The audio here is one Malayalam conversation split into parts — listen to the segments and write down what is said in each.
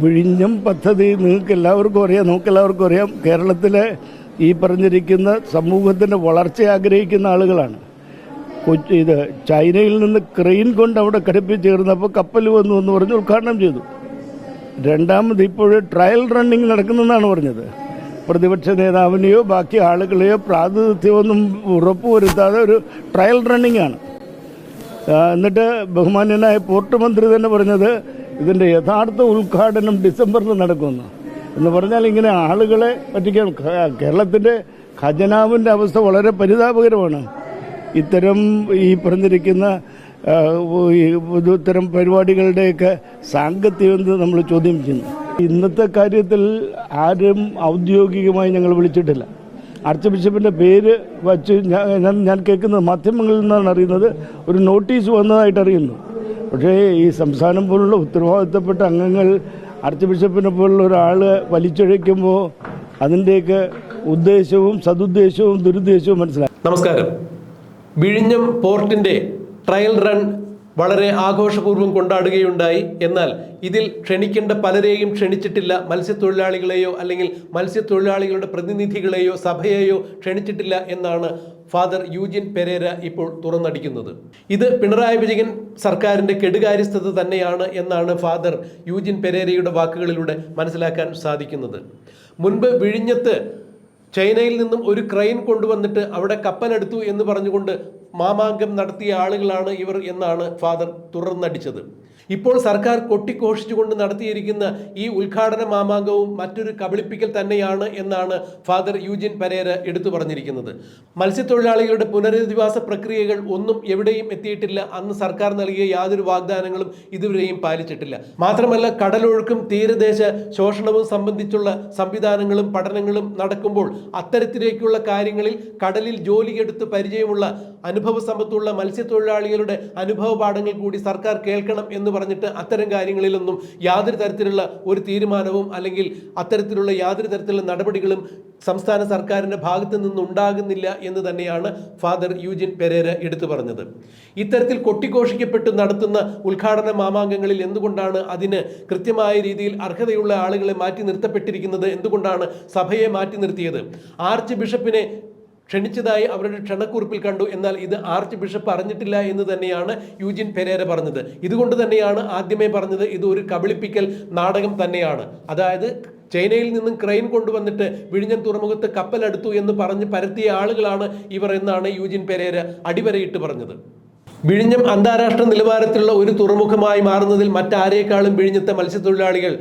വിഴിഞ്ഞം പദ്ധതി നിങ്ങൾക്ക് എല്ലാവർക്കും അറിയാം നമുക്ക് എല്ലാവർക്കും അറിയാം. കേരളത്തിലെ ഈ പറഞ്ഞിരിക്കുന്ന സമൂഹത്തിന്റെ വളർച്ച ആഗ്രഹിക്കുന്ന ആളുകളാണ്. കൊച്ചി ഇത് ചൈനയിൽ നിന്ന് ക്രെയിൻ കൊണ്ട് അവിടെ ഘടിപ്പിച്ചേർന്നപ്പോൾ കപ്പൽ വന്നു എന്ന് പറഞ്ഞ് ഉദ്ഘാടനം ചെയ്തു. രണ്ടാമത് ഇപ്പോൾ ട്രയൽ റണ്ണിങ് നടക്കുന്നെന്നാണ് പറഞ്ഞത്. പ്രതിപക്ഷ നേതാവിനെയോ ബാക്കി ആളുകളെയോ പ്രാതിനിധ്യമൊന്നും ഉറപ്പുവരുത്താതെ ഒരു ട്രയൽ റണ്ണിങ് ആണ്. എന്നിട്ട് ബഹുമാന്യനായ പോർട്ട് മന്ത്രി തന്നെ പറഞ്ഞത് ഇതിന്റെ യഥാർത്ഥ ഉദ്ഘാടനം ഡിസംബറിൽ നടക്കുമെന്ന് എന്ന് പറഞ്ഞാൽ ഇങ്ങനെ ആളുകളെ പറ്റിക്കാൻ കേരളത്തിന്റെ ഖജനാവിന്റെ അവസ്ഥ വളരെ പരിതാപകരമാണ്. ഇത്തരം ഈ പറഞ്ഞിരിക്കുന്ന ഇത്തരം പരിപാടികളുടെയൊക്കെ സാങ്കത്യം എന്ന് നമ്മൾ ചോദ്യം ചെയ്യുന്നു. ഇന്നത്തെ കാര്യത്തിൽ ആരും ഔദ്യോഗികമായി ഞങ്ങൾ വിളിച്ചിട്ടില്ല. ആർച്ച് ബിഷപ്പിന്റെ പേര് വച്ച് ഞാൻ- ഞാൻ കേൾക്കുന്നത് മാധ്യമങ്ങളിൽ നിന്നാണ് അറിയുന്നത്. ഒരു നോട്ടീസ് വന്നതായിട്ട് അറിയുന്നു. പക്ഷേ ഈ സംസ്ഥാനം പോലുള്ള ഉത്തരവാദിത്തപ്പെട്ട അംഗങ്ങൾ ആർച്ച് ബിഷപ്പിനെ പോലുള്ള ഒരാൾ വലിച്ചൊഴിക്കുമ്പോൾ അതിന്റെയൊക്കെ ഉദ്ദേശവും സതുദ്ദേശവും ദുരുദ്ദേശവും മനസ്സിലാക്കും നമസ്കാരം. വിഴിഞ്ഞം പോർട്ടിന്റെ ട്രയൽ റൺ വളരെ ആഘോഷപൂർവം കൊണ്ടാടുകയുണ്ടായി. എന്നാൽ ഇതിൽ ക്ഷണിക്കേണ്ട പലരെയും ക്ഷണിച്ചിട്ടില്ല. മത്സ്യത്തൊഴിലാളികളെയോ അല്ലെങ്കിൽ മത്സ്യത്തൊഴിലാളികളുടെ പ്രതിനിധികളെയോ സഭയെയോ ക്ഷണിച്ചിട്ടില്ല എന്നാണ് ഫാദർ യൂജിൻ പെരേര ഇപ്പോൾ തുറന്നടിക്കുന്നത്. ഇത് പിണറായി വിജയൻ സർക്കാരിന്റെ കെടുകാര്യസ്ഥത തന്നെയാണ് എന്നാണ് ഫാദർ യൂജിൻ പെരേരയുടെ വാക്കുകളിലൂടെ മനസ്സിലാക്കാൻ സാധിക്കുന്നത്. മുൻപ് വിഴിഞ്ഞത്ത് ചൈനയിൽ നിന്നും ഒരു ക്രെയിൻ കൊണ്ടുവന്നിട്ട് അവിടെ കപ്പലെടുത്തു എന്ന് പറഞ്ഞുകൊണ്ട് മാമാങ്കം നടത്തിയ ആളുകളാണ് ഇവർ എന്നാണ് ഫാദർ തുറന്നടിച്ചത്. ഇപ്പോൾ സർക്കാർ കൊട്ടിഘോഷിച്ചുകൊണ്ട് നടത്തിയിരിക്കുന്ന ഈ ഉദ്ഘാടന മാമാങ്കവും മറ്റൊരു കബളിപ്പിക്കൽ തന്നെയാണ് എന്നാണ് ഫാദർ യൂജിൻ പരേര എടുത്തു പറഞ്ഞിരിക്കുന്നത്. മത്സ്യത്തൊഴിലാളികളുടെ പുനരധിവാസ പ്രക്രിയകൾ ഒന്നും എവിടെയും എത്തിയിട്ടില്ല. അന്ന് സർക്കാർ നൽകിയ യാതൊരു വാഗ്ദാനങ്ങളും ഇതുവരെയും പാലിച്ചിട്ടില്ല. മാത്രമല്ല കടലൊഴുക്കും തീരദേശ ശോഷണവും സംബന്ധിച്ചുള്ള സംവിധാനങ്ങളും പഠനങ്ങളും നടക്കുമ്പോൾ അത്തരത്തിലേക്കുള്ള കാര്യങ്ങളിൽ കടലിൽ ജോലിയെടുത്ത് പരിചയമുള്ള അനുഭവ സമ്പത്തുള്ള മത്സ്യത്തൊഴിലാളികളുടെ അനുഭവ പാഠങ്ങൾ കൂടി സർക്കാർ കേൾക്കണം എന്ന് പറഞ്ഞിട്ട് അത്തരം കാര്യങ്ങളിലൊന്നും യാതൊരു തരത്തിലുള്ള ഒരു തീരുമാനവും അല്ലെങ്കിൽ അത്തരത്തിലുള്ള യാതൊരു തരത്തിലുള്ള നടപടികളും സംസ്ഥാന സർക്കാരിന്റെ ഭാഗത്തു നിന്നുണ്ടാകുന്നില്ല എന്ന് തന്നെയാണ് ഫാദർ യൂജിൻ പെരേര എടുത്തു പറഞ്ഞത്. ഇത്തരത്തിൽ കൊട്ടിഘോഷിക്കപ്പെട്ട് നടത്തുന്ന ഉദ്ഘാടന മാമാങ്കങ്ങളിൽ എന്തുകൊണ്ടാണ് അതിന് കൃത്യമായ രീതിയിൽ അർഹതയുള്ള ആളുകളെ മാറ്റി നിർത്തപ്പെട്ടിരിക്കുന്നത്? എന്തുകൊണ്ടാണ് സഭയെ മാറ്റി നിർത്തിയത്? ആർച്ച് ബിഷപ്പിനെ ക്ഷണിച്ചതായി അവരുടെ ക്ഷണക്കുറിപ്പിൽ കണ്ടു. എന്നാൽ ഇത് ആർച്ച് ബിഷപ്പ് അറിഞ്ഞിട്ടില്ല എന്ന് തന്നെയാണ് യൂജിൻ പെരേര പറഞ്ഞത്. ഇതുകൊണ്ട് തന്നെയാണ് ആദ്യമേ പറഞ്ഞത് ഇത് ഒരു കബളിപ്പിക്കൽ നാടകം തന്നെയാണ്. അതായത് ചൈനയിൽ നിന്നും ക്രെയിൻ കൊണ്ടുവന്നിട്ട് വിഴിഞ്ഞൻ തുറമുഖത്ത് കപ്പലെടുത്തു എന്ന് പറഞ്ഞ് പരത്തിയ ആളുകളാണ് ഇവർ എന്നാണ് യൂജിൻ പെരേര അടിവരയിട്ട് പറഞ്ഞത്. വിഴിഞ്ഞം അന്താരാഷ്ട്ര നിലവാരത്തിലുള്ള ഒരു തുറമുഖമായി മാറുന്നതിൽ മറ്റാരേക്കാളും വിഴിഞ്ഞത്തെ മത്സ്യത്തൊഴിലാളികൾ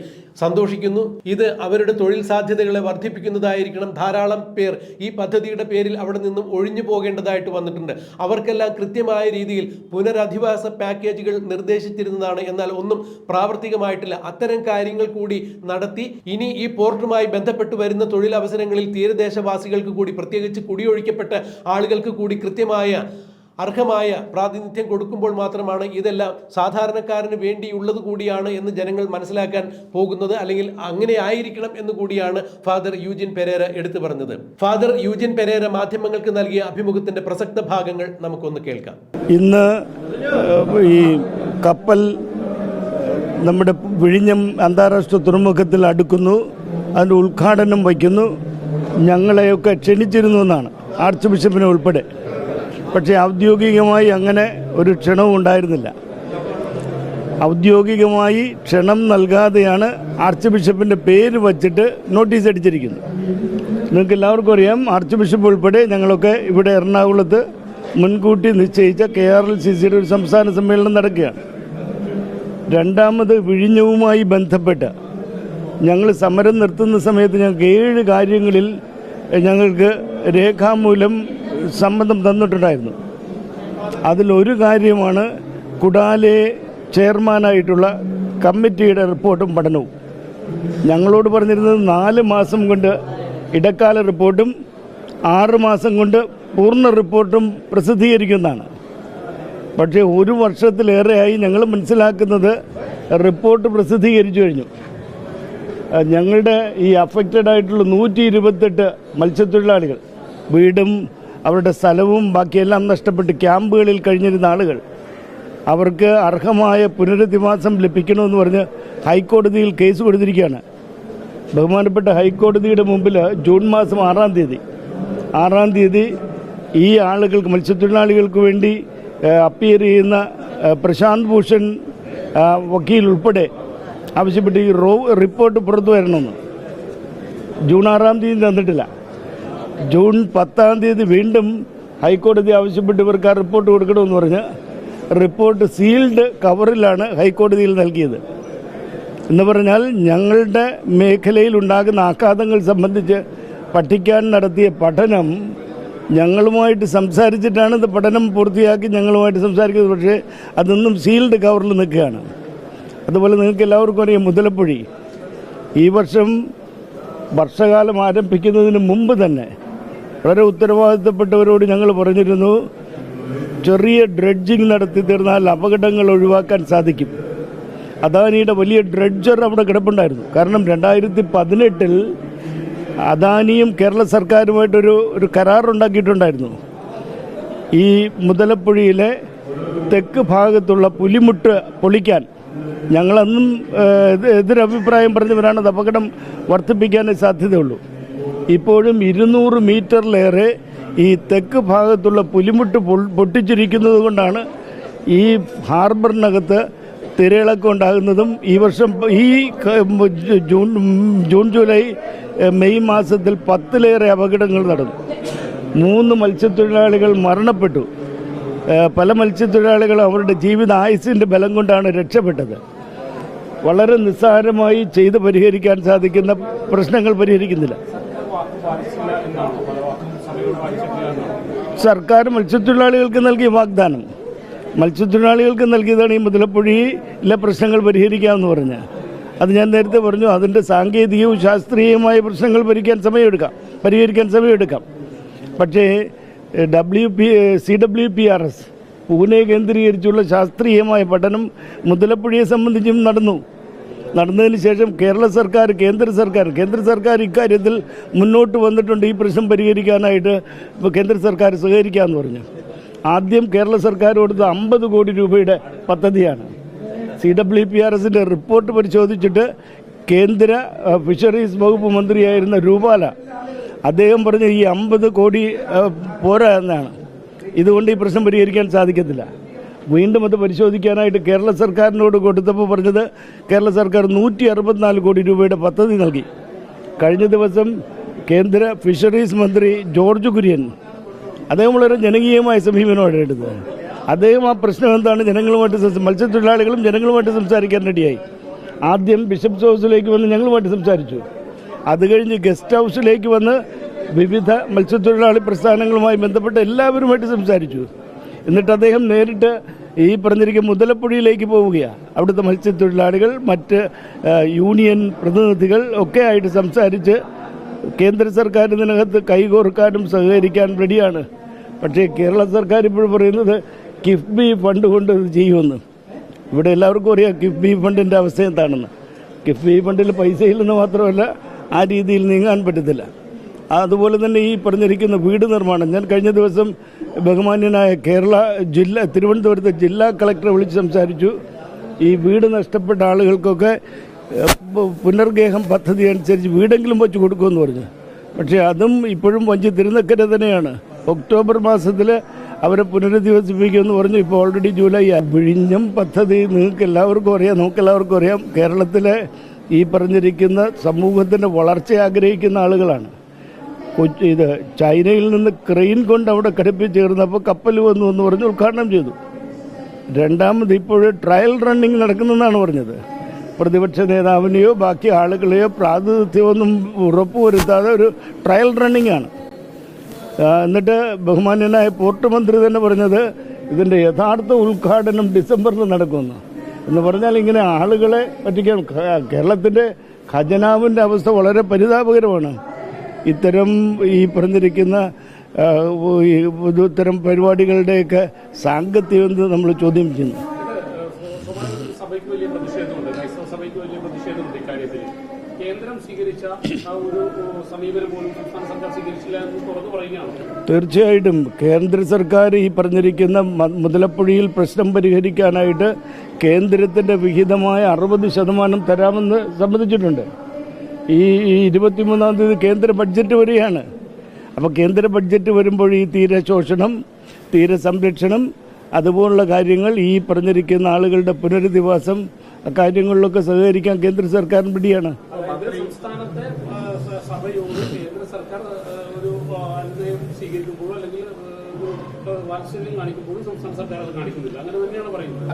സന്തോഷിക്കുന്നു. ഇത് അവരുടെ തൊഴിൽ സാധ്യതകളെ വർദ്ധിപ്പിക്കുന്നതായിരിക്കണം ധാരാളം പേർ. ഈ പദ്ധതിയുടെ പേരിൽ അവിടെ നിന്നും ഒഴിഞ്ഞു പോകേണ്ടതായിട്ട് വന്നിട്ടുണ്ട്. അവർക്കെല്ലാം കൃത്യമായ രീതിയിൽ പുനരധിവാസ പാക്കേജുകൾ നിർദ്ദേശിച്ചിരുന്നതാണ്. എന്നാൽ ഒന്നും പ്രാവർത്തികമായിട്ടില്ല. അത്തരം കാര്യങ്ങൾ കൂടി നടത്തി ഇനി ഈ പോർട്ടുമായി ബന്ധപ്പെട്ട് വരുന്ന തൊഴിലവസരങ്ങളിൽ തീരദേശവാസികൾക്ക് കൂടി പ്രത്യേകിച്ച് കുടിയൊഴിക്കപ്പെട്ട ആളുകൾക്ക് കൂടി കൃത്യമായ അർഹമായ പ്രാതിനിധ്യം കൊടുക്കുമ്പോൾ മാത്രമാണ് ഇതെല്ലാം സാധാരണക്കാരന് വേണ്ടിയുള്ളത് കൂടിയാണ് എന്ന് ജനങ്ങൾ മനസ്സിലാക്കാൻ പോകുന്നത്. അല്ലെങ്കിൽ അങ്ങനെ ആയിരിക്കണം എന്ന് കൂടിയാണ് ഫാദർ യൂജിൻ പെരേര എടുത്തു പറഞ്ഞത്. ഫാദർ യൂജിൻ പെരേര മാധ്യമങ്ങൾക്ക് നൽകിയ അഭിമുഖത്തിന്റെ പ്രസക്ത ഭാഗങ്ങൾ നമുക്കൊന്ന് കേൾക്കാം. ഇന്ന് ഈ കപ്പൽ നമ്മുടെ വിഴിഞ്ഞം അന്താരാഷ്ട്ര തുറമുഖത്തിൽ അടുക്കുന്നു. അതിന്റെ ഉദ്ഘാടനം വയ്ക്കുന്നു. ഞങ്ങളെയൊക്കെ ക്ഷണിച്ചിരുന്നു എന്നാണ്. ആർച്ച് ബിഷപ്പിനെ ഉൾപ്പെടെ. പക്ഷേ ഔദ്യോഗികമായി അങ്ങനെ ഒരു ക്ഷണവും ഉണ്ടായിരുന്നില്ല. ഔദ്യോഗികമായി ക്ഷണം നൽകാതെയാണ് ആർച്ച് ബിഷപ്പിന്റെ പേര് വച്ചിട്ട് നോട്ടീസ് അടിച്ചിരിക്കുന്നത്. നിങ്ങൾക്ക് എല്ലാവർക്കും അറിയാം ആർച്ച് ബിഷപ്പ് ഉൾപ്പെടെ ഞങ്ങളൊക്കെ ഇവിടെ എറണാകുളത്ത് മുൻകൂട്ടി നിശ്ചയിച്ച കെ ആർ എൽ സി സിയുടെ ഒരു സംസ്ഥാന സമ്മേളനം നടക്കുകയാണ്. രണ്ടാമത് വിഴിഞ്ഞവുമായി ബന്ധപ്പെട്ട് ഞങ്ങൾ സമരം നിർത്തുന്ന സമയത്ത് ഞങ്ങൾക്ക് ഏഴ് കാര്യങ്ങളിൽ ഞങ്ങൾക്ക് രേഖാമൂലം സമ്മതം തന്നിട്ടുണ്ടായിരുന്നു. അതിലൊരു കാര്യമാണ് കുടാലെ ചെയർമാനായിട്ടുള്ള കമ്മിറ്റിയുടെ റിപ്പോർട്ടും പഠനവും. ഞങ്ങളോട് പറഞ്ഞിരുന്നത് നാല് മാസം കൊണ്ട് ഇടക്കാല റിപ്പോർട്ടും ആറ് മാസം കൊണ്ട് പൂർണ റിപ്പോർട്ടും പ്രസിദ്ധീകരിക്കുന്നതാണ്. പക്ഷേ ഒരു വർഷത്തിലേറെയായി ഞങ്ങൾ മനസ്സിലാക്കുന്നത് റിപ്പോർട്ട് പ്രസിദ്ധീകരിച്ചു കഴിഞ്ഞു. ഞങ്ങളുടെ ഈ അഫക്റ്റഡ് ആയിട്ടുള്ള നൂറ്റി ഇരുപത്തെട്ട് മത്സ്യത്തൊഴിലാളികൾ വീടും അവരുടെ സ്ഥലവും ബാക്കിയെല്ലാം നഷ്ടപ്പെട്ട് ക്യാമ്പുകളിൽ കഴിഞ്ഞിരുന്ന ആളുകൾ. അവർക്ക് അർഹമായ പുനരധിവാസം ലഭിക്കണമെന്ന് പറഞ്ഞ് ഹൈക്കോടതിയിൽ കേസ് കൊടുത്തിരിക്കുകയാണ്. ബഹുമാനപ്പെട്ട ഹൈക്കോടതിയുടെ മുമ്പിൽ ജൂൺ മാസം ആറാം തീയതി. ആറാം തീയതി ഈ ആളുകൾക്ക് മത്സ്യത്തൊഴിലാളികൾക്ക് വേണ്ടി അപ്പിയർ ചെയ്യുന്ന പ്രശാന്ത് ഭൂഷൺ വക്കീൽ ഉൾപ്പെടെ ആവശ്യപ്പെട്ട് ഈ റോ റിപ്പോർട്ട് പുറത്തു വരണമെന്ന്. ജൂൺ ആറാം തീയതി തന്നിട്ടില്ല. ജൂൺ പത്താം തീയതി വീണ്ടും ഹൈക്കോടതി ആവശ്യപ്പെട്ട് ഇവർക്ക് ആ റിപ്പോർട്ട് കൊടുക്കണമെന്ന് പറഞ്ഞ് റിപ്പോർട്ട് സീൽഡ് കവറിലാണ് ഹൈക്കോടതിയിൽ നൽകിയത്. എന്ന് പറഞ്ഞാൽ ഞങ്ങളുടെ മേഖലയിൽ ഉണ്ടാകുന്ന ആഘാതങ്ങൾ സംബന്ധിച്ച് പഠിക്കാൻ നടത്തിയ പഠനം ഞങ്ങളുമായിട്ട് സംസാരിച്ചിട്ടാണ് ഇത് പഠനം പൂർത്തിയാക്കി ഞങ്ങളുമായിട്ട് സംസാരിക്കുന്നത്. പക്ഷേ അതൊന്നും സീൽഡ് കവറിൽ നിൽക്കുകയാണ്. അതുപോലെ നിങ്ങൾക്ക് എല്ലാവർക്കും അറിയാം മുതലപ്പൊഴി. ഈ വർഷം വർഷകാലം ആരംഭിക്കുന്നതിന് മുമ്പ് തന്നെ വളരെ ഉത്തരവാദിത്തപ്പെട്ടവരോട് ഞങ്ങൾ പറഞ്ഞിരുന്നു ചെറിയ ഡ്രഡ്ജിങ് നടത്തി തീർന്നാൽ അപകടങ്ങൾ ഒഴിവാക്കാൻ സാധിക്കും. അദാനിയുടെ വലിയ ഡ്രഡ്ജർ അവിടെ കിടപ്പുണ്ടായിരുന്നു. കാരണം രണ്ടായിരത്തി പതിനെട്ടിൽ അദാനിയും കേരള സർക്കാരുമായിട്ടൊരു ഒരു കരാറുണ്ടാക്കിയിട്ടുണ്ടായിരുന്നു ഈ മുതലപ്പുഴയിലെ തെക്ക് ഭാഗത്തുള്ള പുലിമുട്ട് പൊളിക്കാൻ. ഞങ്ങളന്നും എതിരഭിപ്രായം പറഞ്ഞവരാണ് അത് അപകടം വർദ്ധിപ്പിക്കാനേ സാധ്യതയുള്ളൂ. ഇപ്പോഴും ഇരുന്നൂറ് മീറ്ററിലേറെ ഈ തെക്ക് ഭാഗത്തുള്ള പുലിമുട്ട് പൊട്ടിച്ചിരിക്കുന്നത് കൊണ്ടാണ് ഈ ഹാർബറിനകത്ത് തിരയിളക്കം ഉണ്ടാകുന്നതും ഈ വർഷം ഈ ജൂൺ ജൂൺ ജൂലൈ മെയ് മാസത്തിൽ പത്തിലേറെ അപകടങ്ങൾ നടന്നു. മൂന്ന് മത്സ്യത്തൊഴിലാളികൾ മരണപ്പെട്ടു. പല മത്സ്യത്തൊഴിലാളികളും അവരുടെ ജീവിത ആയുസിന്റെ ബലം കൊണ്ടാണ് രക്ഷപ്പെട്ടത്. വളരെ നിസ്സാരമായി ചെയ്ത് പരിഹരിക്കാൻ സാധിക്കുന്ന പ്രശ്നങ്ങൾ പരിഹരിക്കുന്നില്ല. സർക്കാർ മത്സ്യത്തൊഴിലാളികൾക്ക് നൽകിയ വാഗ്ദാനം. മത്സ്യത്തൊഴിലാളികൾക്ക് നൽകിയതാണ് ഈ മുതലപ്പുഴയിലെ പ്രശ്നങ്ങൾ പരിഹരിക്കാമെന്ന് പറഞ്ഞ്. അത് ഞാൻ നേരത്തെ പറഞ്ഞു അതിന്റെ സാങ്കേതികവും ശാസ്ത്രീയവുമായ പ്രശ്നങ്ങൾ പരിഹരിക്കാൻ സമയമെടുക്കാം പരിഹരിക്കാൻ സമയമെടുക്കാം. പക്ഷേ W P C W P R S Pune കേന്ദ്രീകരിച്ചുള്ള ശാസ്ത്രീയമായ പഠനം മുതലപ്പുഴയെ സംബന്ധിച്ചും നടന്നു. നടന്നതിന് ശേഷം കേരള സർക്കാർ കേന്ദ്ര സർക്കാർ കേന്ദ്ര സർക്കാർ ഇക്കാര്യത്തിൽ മുന്നോട്ട് വന്നിട്ടുണ്ട്. ഈ പ്രശ്നം പരിഹരിക്കാനായിട്ട് കേന്ദ്ര സർക്കാർ സഹകരിക്കാമെന്ന് പറഞ്ഞു. ആദ്യം കേരള സർക്കാർ കൊടുത്ത അമ്പത് കോടി രൂപയുടെ പദ്ധതിയാണ്. സി ഡബ്ല്യു പി ആർ എസിന്റെ റിപ്പോർട്ട് പരിശോധിച്ചിട്ട് കേന്ദ്ര ഫിഷറീസ് വകുപ്പ് മന്ത്രിയായിരുന്ന രൂപാല അദ്ദേഹം പറഞ്ഞ ഈ അമ്പത് കോടി പോരാ എന്നാണ്. ഇതുകൊണ്ട് ഈ പ്രശ്നം പരിഹരിക്കാൻ സാധിക്കത്തില്ല. വീണ്ടും അത് പരിശോധിക്കാനായിട്ട് കേരള സർക്കാരിനോട് കൊടുത്തപ്പോൾ പറഞ്ഞത് കേരള സർക്കാർ നൂറ്റി അറുപത്തിനാല് കോടി രൂപയുടെ പദ്ധതി നൽകി. കഴിഞ്ഞ ദിവസം കേന്ദ്ര ഫിഷറീസ് മന്ത്രി ജോർജ് കുര്യൻ അദ്ദേഹം വളരെ ജനകീയമായ സമീപനമാണ് എടുത്തത്. അദ്ദേഹം ആ പ്രശ്നം എന്താണ്? ജനങ്ങളുമായിട്ട് മത്സ്യത്തൊഴിലാളികളും ജനങ്ങളുമായിട്ട് സംസാരിക്കാൻ റെഡിയായി. ആദ്യം ബിഷപ്സ് ഹൗസിലേക്ക് വന്ന് ഞങ്ങളുമായിട്ട് സംസാരിച്ചു. അത് കഴിഞ്ഞ് ഗസ്റ്റ് ഹൗസിലേക്ക് വന്ന് വിവിധ മത്സ്യത്തൊഴിലാളി പ്രസ്ഥാനങ്ങളുമായി ബന്ധപ്പെട്ട് എല്ലാവരുമായിട്ട് സംസാരിച്ചു. എന്നിട്ട് അദ്ദേഹം നേരിട്ട് ഈ പറഞ്ഞിരിക്കുന്ന മുതലപ്പുഴയിലേക്ക് പോവുകയാണ് അവിടുത്തെ മത്സ്യത്തൊഴിലാളികൾ മറ്റ് യൂണിയൻ പ്രതിനിധികൾ ഒക്കെ ആയിട്ട് സംസാരിച്ച് കേന്ദ്ര സർക്കാർ ഇതിനകത്ത് കൈകോർക്കാനും സഹകരിക്കാൻ റെഡിയാണ്. പക്ഷേ കേരള സർക്കാർ ഇപ്പോഴും പറയുന്നത് കിഫ്ബി ഫണ്ട് കൊണ്ട് ഇത് ചെയ്യുമെന്ന്. ഇവിടെ എല്ലാവർക്കും അറിയാം കിഫ്ബി ഫണ്ടിന്റെ അവസ്ഥ എന്താണെന്ന്. കിഫ്ബി ഫണ്ടിൽ പൈസ ഇല്ലെന്ന് മാത്രമല്ല ആ രീതിയിൽ നീങ്ങാൻ പറ്റത്തില്ല. അതുപോലെ തന്നെ ഈ പറഞ്ഞിരിക്കുന്ന വീട് നിർമ്മാണം. ഞാൻ കഴിഞ്ഞ ദിവസം ബഹുമാന്യനായ കേരള ജില്ല തിരുവനന്തപുരത്തെ ജില്ലാ കളക്ടറെ വിളിച്ച് സംസാരിച്ചു. ഈ വീട് നഷ്ടപ്പെട്ട ആളുകൾക്കൊക്കെ പുനർഗേഹം പദ്ധതി അനുസരിച്ച് വീടെങ്കിലും വെച്ച് കൊടുക്കുമെന്ന് പറഞ്ഞു. പക്ഷേ അതും ഇപ്പോഴും വഞ്ചി തിരുനക്കര തന്നെയാണ്. ഒക്ടോബർ മാസത്തിൽ അവരെ പുനരധിവസിപ്പിക്കുമെന്ന് പറഞ്ഞു. ഇപ്പോൾ ഓൾറെഡി ജൂലൈ. വിഴിഞ്ഞം പദ്ധതി നിങ്ങൾക്ക് എല്ലാവർക്കും അറിയാം. നമുക്ക് എല്ലാവർക്കും അറിയാം. കേരളത്തിലെ ഈ പറഞ്ഞിരിക്കുന്ന സമൂഹത്തിന്റെ വളർച്ച ആഗ്രഹിക്കുന്ന ആളുകളാണ്. ഇത് ചൈനയിൽ നിന്ന് ക്രെയിൻ കൊണ്ട് അവിടെ ഘടിപ്പിച്ച് ചേർന്നപ്പോൾ കപ്പൽ വന്നു എന്ന് പറഞ്ഞ് ഉദ്ഘാടനം ചെയ്തു. രണ്ടാമത് ഇപ്പോൾ ട്രയൽ റണ്ണിങ് നടക്കുന്നെന്നാണ് പറഞ്ഞത്. പ്രതിപക്ഷ നേതാവിനെയോ ബാക്കി ആളുകളെയോ പ്രാതിനിധ്യമൊന്നും ഉറപ്പുവരുത്താതെ ഒരു ട്രയൽ റണ്ണിങ് ആണ്. എന്നിട്ട് ബഹുമാന്യനായ പോർട്ട് മന്ത്രി തന്നെ പറഞ്ഞത് ഇതിന്റെ യഥാർത്ഥ ഉദ്ഘാടനം ഡിസംബറിൽ നടക്കുമെന്ന്. എന്ന് പറഞ്ഞാൽ ഇങ്ങനെ ആളുകളെ പറ്റിക്കാൻ കേരളത്തിന്റെ ഖജനാവിന്റെ അവസ്ഥ വളരെ പരിതാപകരമാണ്. ഇത്തരം ഈ പറഞ്ഞിരിക്കുന്ന ഇത്തരം പരിപാടികളുടെയൊക്കെ സാങ്കത്യം എന്ന് നമ്മൾ ചോദ്യം ചെയ്യുന്നു. തീർച്ചയായിട്ടും കേന്ദ്ര സർക്കാർ ഈ പറഞ്ഞിരിക്കുന്ന മുതലപ്പുഴയിൽ പ്രശ്നം പരിഹരിക്കാനായിട്ട് കേന്ദ്രത്തിന്റെ വിഹിതമായ അറുപത് ശതമാനം തരാമെന്ന് സമ്മതിച്ചിട്ടുണ്ട്. ഈ ഇരുപത്തിമൂന്നാം തീയതി കേന്ദ്ര ബഡ്ജറ്റ് വരികയാണ്. അപ്പോൾ കേന്ദ്ര ബഡ്ജറ്റ് വരുമ്പോൾ ഈ തീരശോഷണം തീരസംരക്ഷണം അതുപോലുള്ള കാര്യങ്ങൾ ഈ പറഞ്ഞിരിക്കുന്ന ആളുകളുടെ പുനരധിവാസം കാര്യങ്ങളിലൊക്കെ സഹകരിക്കാൻ കേന്ദ്ര സർക്കാരിന് പിടിയാണ്.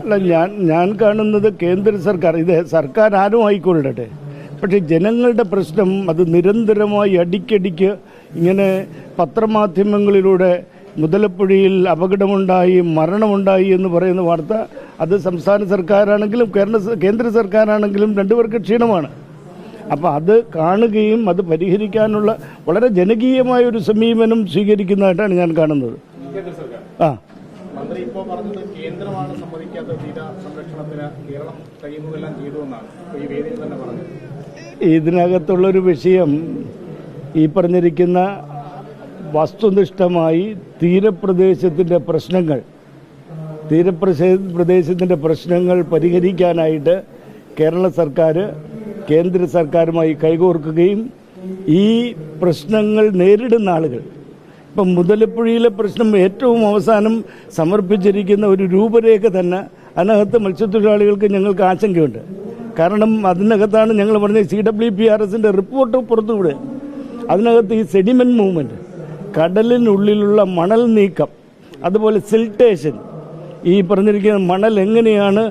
അല്ല ഞാൻ ഞാൻ കാണുന്നത് കേന്ദ്ര സർക്കാർ ഇത് സർക്കാർ ആരും ആയിക്കൊള്ളട്ടെ. പക്ഷേ ജനങ്ങളുടെ പ്രശ്നം അത് നിരന്തരമായി അടിക്കടിക്ക് ഇങ്ങനെ പത്രമാധ്യമങ്ങളിലൂടെ മുതലപ്പുഴയിൽ അപകടമുണ്ടായി മരണമുണ്ടായി എന്ന് പറയുന്ന വാർത്ത അത് സംസ്ഥാന സർക്കാരാണെങ്കിലും കേരള കേന്ദ്ര സർക്കാരാണെങ്കിലും രണ്ടുപേർക്ക് ക്ഷീണമാണ്. അപ്പോൾ അത് കാണുകയും അത് പരിഹരിക്കാനുള്ള വളരെ ജനകീയമായ ഒരു സമീപനം സ്വീകരിക്കുന്നതായിട്ടാണ് ഞാൻ കാണുന്നത്. ആ. മന്ത്രി ഇപ്പോൾ പറഞ്ഞത് കേന്ദ്രമാണ് സമ്മതിക്കാത്ത തീര സംരക്ഷണത്തിന് കേരളം കഴിയുന്നതെല്ലാം ചെയ്തു എന്നാണ് ഈ വേദിയിൽ തന്നെ പറഞ്ഞത്. ഇതിനകത്തുള്ളൊരു വിഷയം ഈ പറഞ്ഞിരിക്കുന്ന വസ്തുനിഷ്ഠമായി തീരപ്രദേശത്തിന്റെ പ്രശ്നങ്ങൾ തീരപ്രദേശ പ്രദേശത്തിന്റെ പ്രശ്നങ്ങൾ പരിഹരിക്കാനായിട്ട് കേരള സർക്കാർ കേന്ദ്ര സർക്കാരുമായി കൈകോർക്കുകയും ഈ പ്രശ്നങ്ങൾ നേരിടുന്ന ആളുകൾ. ഇപ്പം മുതലപ്പുഴയിലെ പ്രശ്നം ഏറ്റവും അവസാനം സമർപ്പിച്ചിരിക്കുന്ന ഒരു രൂപരേഖ തന്നെ അതിനകത്ത് മത്സ്യത്തൊഴിലാളികൾക്ക് ഞങ്ങൾക്ക് ആശങ്കയുണ്ട്. കാരണം അതിനകത്താണ് ഞങ്ങൾ പറഞ്ഞത് സി ഡബ്ല്യു പി ആർ എസിന്റെ റിപ്പോർട്ട് പുറത്തുവിടുക അതിനകത്ത് ഈ സെഡിമെന്റ് മൂവ്മെന്റ് കടലിനുള്ളിലുള്ള മണൽ നീക്കം അതുപോലെ സിൽട്ടേഷൻ ഈ പറഞ്ഞിരിക്കുന്ന മണൽ എങ്ങനെയാണ്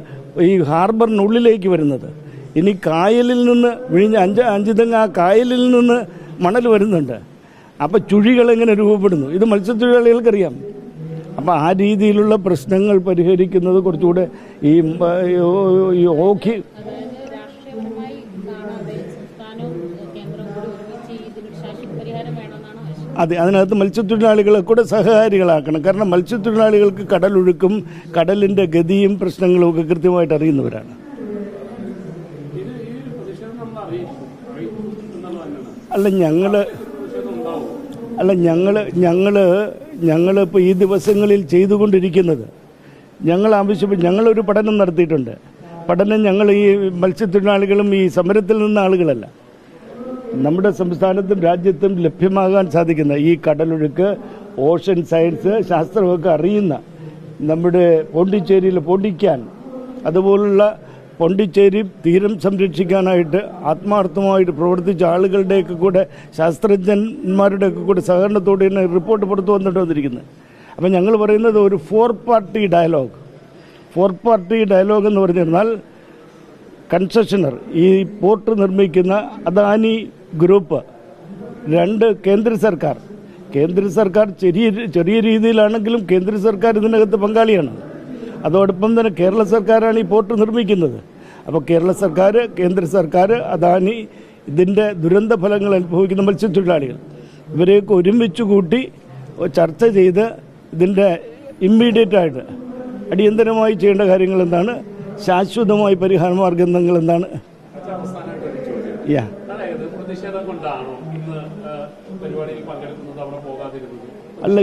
ഈ ഹാർബറിനുള്ളിലേക്ക് വരുന്നത് ഇനി കായലിൽ നിന്ന് വിഴിഞ്ഞ അഞ്ച് അഞ്ച് തെങ്ങ് ആ കായലിൽ നിന്ന് മണൽ വരുന്നുണ്ട് അപ്പോൾ ചുഴികൾ എങ്ങനെ രൂപപ്പെടുന്നു ഇത് മത്സ്യത്തൊഴിലാളികൾക്കറിയാം അപ്പോൾ ആ രീതിയിലുള്ള പ്രശ്നങ്ങൾ പരിഹരിക്കുന്നത് കുറച്ചുകൂടെ ഈ ഓഖി അതെ അതിനകത്ത് മത്സ്യത്തൊഴിലാളികളെ കൂടെ സഹകാരികളാക്കണം. കാരണം മത്സ്യത്തൊഴിലാളികൾക്ക് കടലൊഴുക്കും കടലിന്റെ ഗതിയും പ്രശ്നങ്ങളും ഒക്കെ കൃത്യമായിട്ട് അറിയുന്നവരാണ്. അല്ല ഞങ്ങൾ അല്ല ഞങ്ങൾ ഞങ്ങൾ ഞങ്ങളിപ്പോൾ ഈ ദിവസങ്ങളിൽ ചെയ്തുകൊണ്ടിരിക്കുന്നത് ഞങ്ങൾ ആവശ്യപ്പെട്ട് ഞങ്ങളൊരു പഠനം നടത്തിയിട്ടുണ്ട്. പഠനം ഞങ്ങൾ ഈ മത്സ്യത്തൊഴിലാളികളും ഈ സമരത്തിൽ നിന്ന ആളുകളല്ല. നമ്മുടെ സംസ്ഥാനത്തും രാജ്യത്തും ലഭ്യമാകാൻ സാധിക്കുന്ന ഈ കടലൊഴുക്ക് ഓഷൻ സയൻസ് ശാസ്ത്രമൊക്കെ അറിയുന്ന നമ്മുടെ പോണ്ടിച്ചേരിയിൽ പോണ്ടിക്കാൻ അതുപോലുള്ള പോണ്ടിച്ചേരി തീരം സംരക്ഷിക്കാനായിട്ട് ആത്മാർത്ഥമായിട്ട് പ്രവർത്തിച്ച ആളുകളുടെയൊക്കെ കൂടെ ശാസ്ത്രജ്ഞന്മാരുടെയൊക്കെ കൂടെ സഹകരണത്തോടെ തന്നെ റിപ്പോർട്ട് പുറത്തു വന്നിട്ട് വന്നിരിക്കുന്നത് അപ്പം ഞങ്ങൾ പറയുന്നത് ഒരു four party dialogue four party dialogue എന്ന് പറഞ്ഞിരുന്നാൽ കൺസെഷണർ ഈ പോർട്ട് നിർമ്മിക്കുന്ന അദാനി ഗ്രൂപ്പ് രണ്ട് കേന്ദ്ര സർക്കാർ. കേന്ദ്ര സർക്കാർ ചെറിയ ചെറിയ രീതിയിലാണെങ്കിലും കേന്ദ്ര സർക്കാർ ഇതിനകത്ത് പങ്കാളിയാണ്. അതോടൊപ്പം തന്നെ കേരള സർക്കാരാണ് ഈ പോർട്ട് നിർമ്മിക്കുന്നത്. അപ്പോൾ കേരള സർക്കാർ കേന്ദ്ര സർക്കാർ അദാനി ഇതിന്റെ ദുരന്ത ഫലങ്ങൾ അനുഭവിക്കുന്ന മത്സ്യത്തൊഴിലാളികൾ. ഇവരെയൊക്കെ ഒരുമിച്ച് കൂട്ടി ചർച്ച ചെയ്ത് ഇതിന്റെ ഇമ്മീഡിയറ്റ് ആയിട്ട് അടിയന്തരമായി ചെയ്യേണ്ട കാര്യങ്ങൾ എന്താണ് ശാശ്വതമായി പരിഹാര മാർഗങ്ങൾ എന്താണ്? യാ പ്രതിഷേധം കൊണ്ടാണോ ഇന്ന് പരിപാടിയിൽ പങ്കെടുക്കുന്നത് അവിടെ പോകാതിരുന്നത്? അല്ല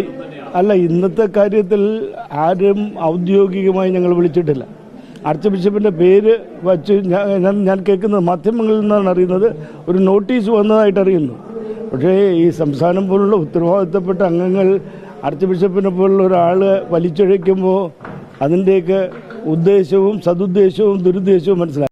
അല്ല ഇന്നത്തെ കാര്യത്തിൽ ആരും ഔദ്യോഗികമായി ഞങ്ങൾ വിളിച്ചിട്ടില്ല. ആർച്ച് ബിഷപ്പിന്റെ പേര് വച്ച് ഞാൻ ഞാൻ- ഞാൻ കേൾക്കുന്നത് മാധ്യമങ്ങളിൽ നിന്നാണ് അറിയുന്നത്. ഒരു നോട്ടീസ് വന്നതായിട്ട് അറിയുന്നു. പക്ഷേ ഈ സംസ്ഥാനം പോലുള്ള ഉത്തരവാദിത്തപ്പെട്ട അംഗങ്ങൾ ആർച്ച് ബിഷപ്പിനെ പോലുള്ള ഒരാൾ വലിച്ചഴിക്കുമ്പോൾ അതിന്റെയൊക്കെ ഉദ്ദേശവും സതുദ്ദേശവും ദുരുദ്ദേശവും മനസ്സിലാക്കി